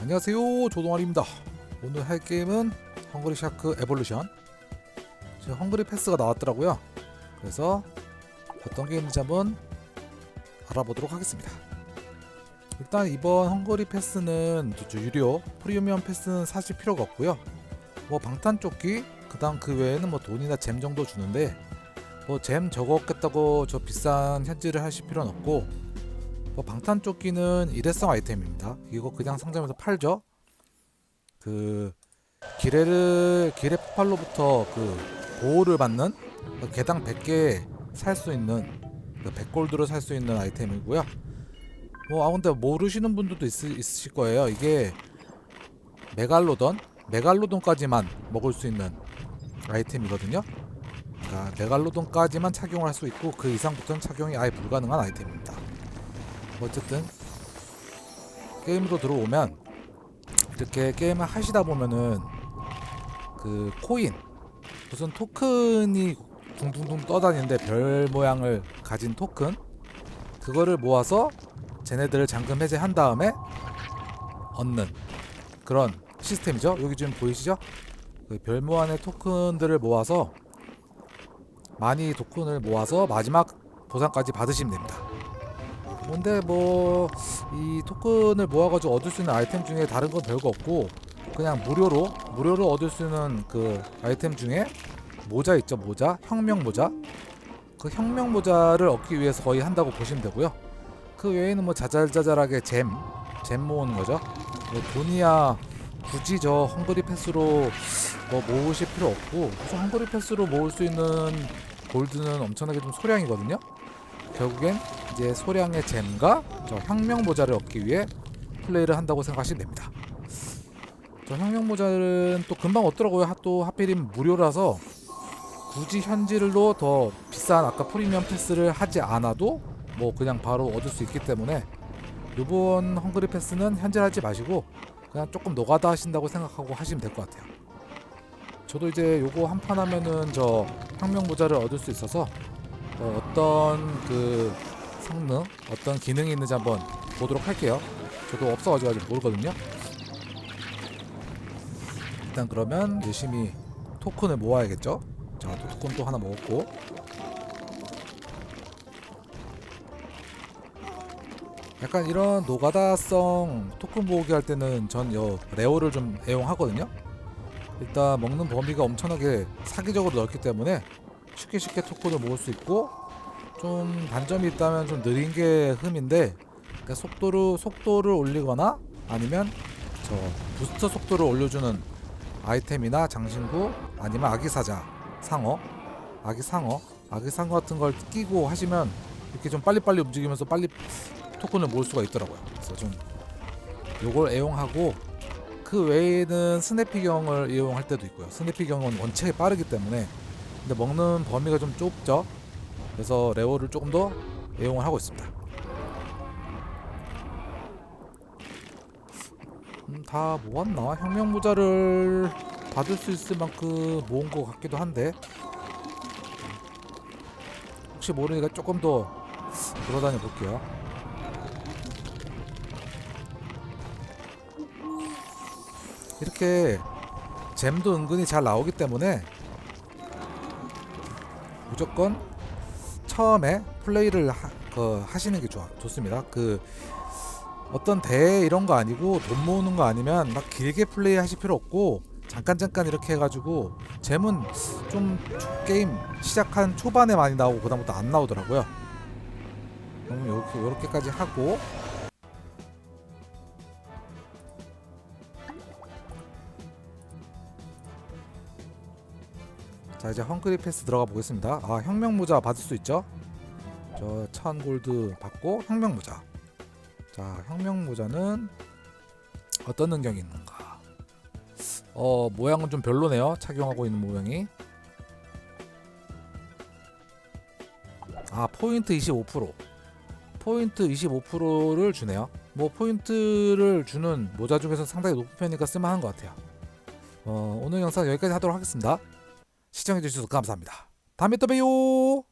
안녕하세요. 조동아리입니다. 오늘 할 게임은 헝그리 샤크 에볼루션. 지금 헝그리 패스가 나왔더라고요. 그래서 어떤 게임인지 한번 알아보도록 하겠습니다. 일단 이번 헝그리 패스는 유료. 프리미엄 패스는 사실 필요가 없고요. 뭐 방탄조끼 그 다음 그 외에는 뭐 돈이나 잼 정도 주는데 뭐잼 적었겠다고 저 비싼 현질을 하실 필요는 없고 뭐 방탄조끼는 일회성 아이템입니다. 이거 그냥 상점에서 팔죠. 그 기레를 기레 폭발로부터 그 보호를 받는 그 개당 100개 살 수 있는 그 100골드로 살 수 있는 아이템이고요. 뭐 아 근데 모르시는 분들도 있, 있으실 거예요. 이게 메갈로돈, 메갈로돈까지만 먹을 수 있는 아이템이거든요. 그러니까 메갈로돈까지만 착용할 수 있고 그 이상부터는 착용이 아예 불가능한 아이템입니다. 어쨌든 게임으로 들어오면 이렇게 게임을 하시다 보면은 그 코인 무슨 토큰이 둥둥둥 떠다니는데 별 모양을 가진 토큰 그거를 모아서 쟤네들을 잠금 해제한 다음에 얻는 그런 시스템이죠. 여기 지금 보이시죠? 그 별 모양의 토큰들을 모아서 많이 토큰을 모아서 마지막 보상까지 받으시면 됩니다. 근데 뭐 이 토큰을 모아가지고 얻을 수 있는 아이템 중에 다른 건 별거 없고 그냥 무료로 무료로 얻을 수 있는 그 아이템 중에 모자 있죠 모자. 혁명 모자. 그 혁명 모자를 얻기 위해서 거의 한다고 보시면 되고요. 그 외에는 뭐 자잘자잘하게 잼 잼 모으는 거죠. 뭐 돈이야 굳이 저 헝그리 패스로 뭐 모으실 필요 없고 저 헝그리 패스로 모을 수 있는 골드는 엄청나게 좀 소량이거든요 결국엔 이제 소량의 잼과 저 혁명 모자를 얻기 위해 플레이를 한다고 생각하시면 됩니다. 저 혁명 모자는 또 금방 얻더라고요. 하- 또 하필이면 무료라서 굳이 현질로 더 비싼 아까 프리미엄 패스를 하지 않아도 뭐 그냥 바로 얻을 수 있기 때문에 이번 헝그리 패스는 현질하지 마시고 그냥 조금 노가다 하신다고 생각하고 하시면 될 것 같아요. 저도 이제 요거 한 판 하면은 저 혁명 모자를 얻을 수 있어서 어, 어떤 그 성능, 어떤 기능이 있는지 한번 보도록 할게요. 저도 없어가지고 아직 모르거든요. 일단 그러면 열심히 토큰을 모아야겠죠. 자, 또 토큰 또 하나 먹었고. 약간 이런 노가다성 토큰 모으기 할 때는 전여 레오를 좀 애용하거든요. 일단 먹는 범위가 엄청나게 사기적으로 넓기 때문에 쉽게 쉽게 토큰을 모을 수 있고 좀 단점이 있다면 좀 느린 게 흠인데 그러니까 속도를 속도를 올리거나 아니면 저 부스터 속도를 올려주는 아이템이나 장신구 아니면 아기 사자 상어 아기 상어 아기 상어 같은 걸 끼고 하시면 이렇게 좀 빨리빨리 움직이면서 빨리 토큰을 모을 수가 있더라고요. 그래서 좀 요걸 애용하고 그 외에는 스냅피경을 이용할 때도 있고요. 스냅피경은 원체 빠르기 때문에 근데 먹는 범위가 좀 좁죠. 그래서 레오를 조금 더 애용을 하고 있습니다. 음, 다 모았나? 혁명 모자를 받을 수 있을 만큼 모은 것 같기도 한데 혹시 모르니까 조금 더 돌아다녀 볼게요. 이렇게 잼도 은근히 잘 나오기 때문에 무조건 처음에 플레이를 하, 그 하시는 게 좋아 좋습니다. 그 어떤 대회 이런 거 아니고 돈 모으는 거 아니면 막 길게 플레이 하실 필요 없고 잠깐 잠깐 이렇게 해가지고 잼은 좀 초- 게임 시작한 초반에 많이 나오고 그다음부터 안 나오더라고요. 그럼 이렇게 이렇게까지 하고 자 이제 헝그리 패스 들어가 보겠습니다. 아 혁명 모자 받을 수 있죠? 저천 골드 받고 혁명 모자. 자 혁명 모자는 어떤 능력이 있는가? 어 모양은 좀 별로네요. 착용하고 있는 모양이. 아 포인트 25% 포인트 25%를 주네요. 뭐 포인트를 주는 모자 중에서 상당히 높은 편이니까 쓸만한 것 같아요. 어, 오늘 영상 여기까지 하도록 하겠습니다. 시청해주셔서 감사합니다. 다음에 또 봬요.